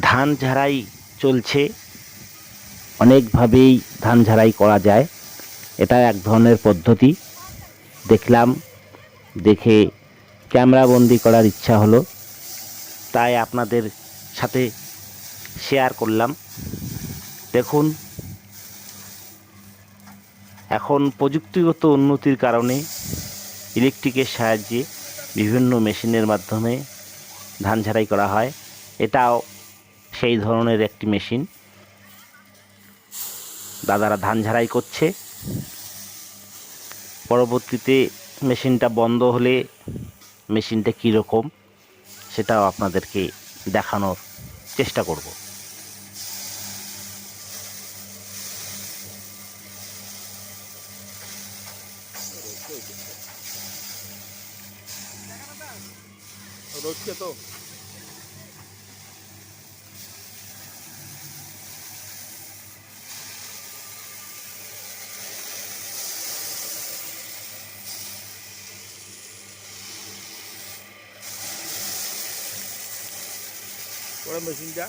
ধান ঝাড়াই চলছে। অনেকভাবেই ধান ঝাড়াই করা যায়। এটা এক ধরনের পদ্ধতি। দেখলাম, দেখে ক্যামেরাবন্দি করার ইচ্ছা হলো। তাই আপনাদের সাথে শেয়ার করলাম। দেখুন, এখন প্রযুক্তিগত উন্নতির কারণে ইলেকট্রিকের সাহায্যে বিভিন্ন মেশিনের মাধ্যমে ধান ঝাড়াই করা হয়। এটাও সেই ধরনের একটি মেশিন। দাদারা ধান ঝাড়াই করছে। পরবর্তীতে মেশিনটা বন্ধ হলে মেশিনটা কীরকম সেটাও আপনাদেরকে দেখানোর চেষ্টা করব। তো ওরা মেশিনটা